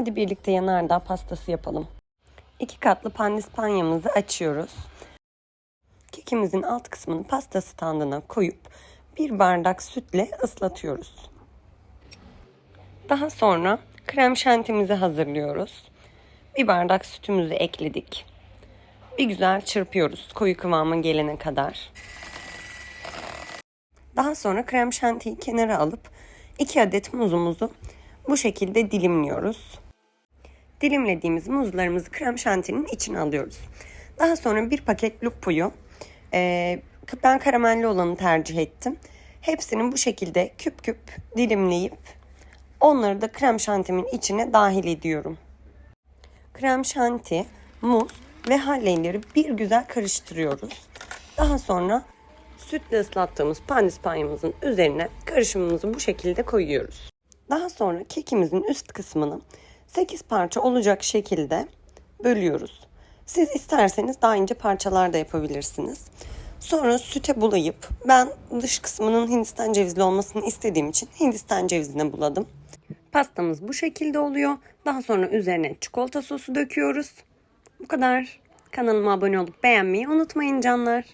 Hadi birlikte yanardağ pastası yapalım. İki katlı pandispanyamızı açıyoruz. Kekimizin alt kısmını pasta standına koyup bir bardak sütle ıslatıyoruz. Daha sonra krem şantimizi hazırlıyoruz. Bir bardak sütümüzü ekledik. Bir güzel çırpıyoruz koyu kıvama gelene kadar. Daha sonra krem şantiyi kenara alıp 2 adet muzumuzu bu şekilde dilimliyoruz. Dilimlediğimiz muzlarımızı krem şantinin içine alıyoruz. Daha sonra bir paket lupuyu, e, ben karamelli olanı tercih ettim. Hepsini bu şekilde küp küp dilimleyip onları da krem şantimin içine dahil ediyorum. Krem şanti, muz ve halleyleri bir güzel karıştırıyoruz. Daha sonra sütle ıslattığımız pandispanyamızın üzerine karışımımızı bu şekilde koyuyoruz. Daha sonra kekimizin üst kısmını 8 parça olacak şekilde bölüyoruz. Siz isterseniz daha ince parçalar da yapabilirsiniz. Sonra süte bulayıp ben dış kısmının Hindistan cevizli olmasını istediğim için Hindistan cevizine buladım. Pastamız bu şekilde oluyor. Daha sonra üzerine çikolata sosu döküyoruz. Bu kadar. Kanalıma abone olup beğenmeyi unutmayın canlar.